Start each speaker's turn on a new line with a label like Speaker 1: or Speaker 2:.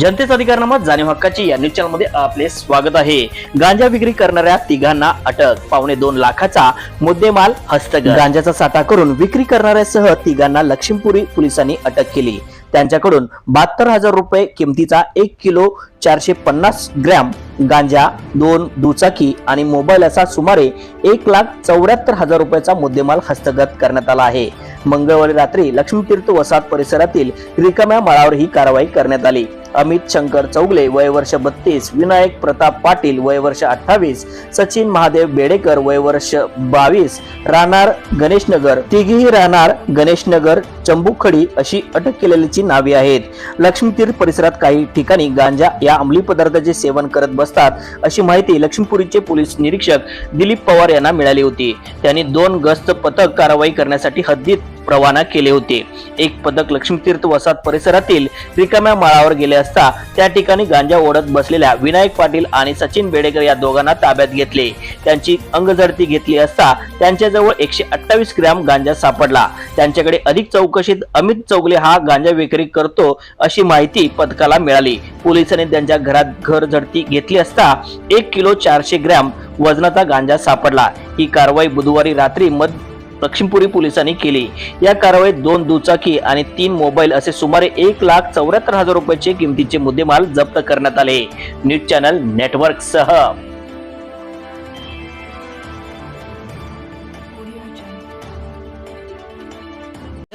Speaker 1: जनतेचा अधिकारनामा जाणीव हक्काची या न्यूज चॅनलमध्ये आपले स्वागत आहे. गांजा विक्री करणाऱ्या तिघांना अटक. पावणे दोन लाखाचा मुद्देमाल हस्तगत. गांजाचा साठा करून विक्री करणाऱ्यासह तिघांना लक्ष्मीपुरी पोलिसांनी अटक केली. त्यांच्याकडून बहात्तर हजार रुपये किमतीचा एक किलो चारशे पन्नास ग्रॅम गांजा दोन दुचाकी आणि मोबाईल असा सुमारे एक लाख चौऱ्याहत्तर हजार रुपयाचा मुद्देमाल हस्तगत करण्यात आला आहे. मंगळवारी रात्री लक्ष्मीतीर्थ वसाहत परिसरातील रिकाम्या माळावर ही कारवाई करण्यात आली. अमित शंकर चौगले वय वर्ष बत्तीस विनायक प्रताप पाटील वय वर्ष अठ्ठावीस सचिन महादेव बेडेकर वय वर्ष बावीस राहणार गणेशनगर. तिघीही राहणार गणेशनगर चंबुखडी अशी अटक केलेल्याची नावे आहेत. लक्ष्मीतीर्थ परिसरात काही ठिकाणी गांजा या अंमली पदार्थाचे सेवन करत बसतात अशी माहिती लक्ष्मीपुरीचे पोलीस निरीक्षक दिलीप पवार यांना मिळाली होती. त्यांनी दोन गस्त पथक कारवाई करण्यासाठी हद्दीत रवाना केले होते. एक पथक लक्ष्मीतीर्थ वसाहत परिसरातील रिकाम्या माळावर गेले असता त्या ठिकाणी गांजा ओढत बसलेल्या विनायक पाटील आणि सचिन बेडेकर या दोघांना ताब्यात घेतले. त्यांची अंगझडती घेतली असता त्यांच्याजवळ एकशे अठ्ठावीस ग्रॅम गांजा सापडला. त्यांच्याकडे अधिक चौकशीत अमित चौगले हा गांजा विक्री करतो अशी माहिती पथकाला मिळाली. पोलिसांनी त्यांच्या घरात घर झडती घेतली असता एक किलो चारशे ग्रॅम वजनाचा गांजा सापडला. ही कारवाई बुधवारी रात्री मध दक्षिणपुरी पोलिसांनी केली. या कारवाईत दोन दुचाकी आणि तीन मोबाईल असे सुमारे एक लाख चौऱ्याहत्तर हजार रुपयाचे किमतीचे मुद्देमाल जप्त करण्यात आले. न्यूज चॅनल नेटवर्क सह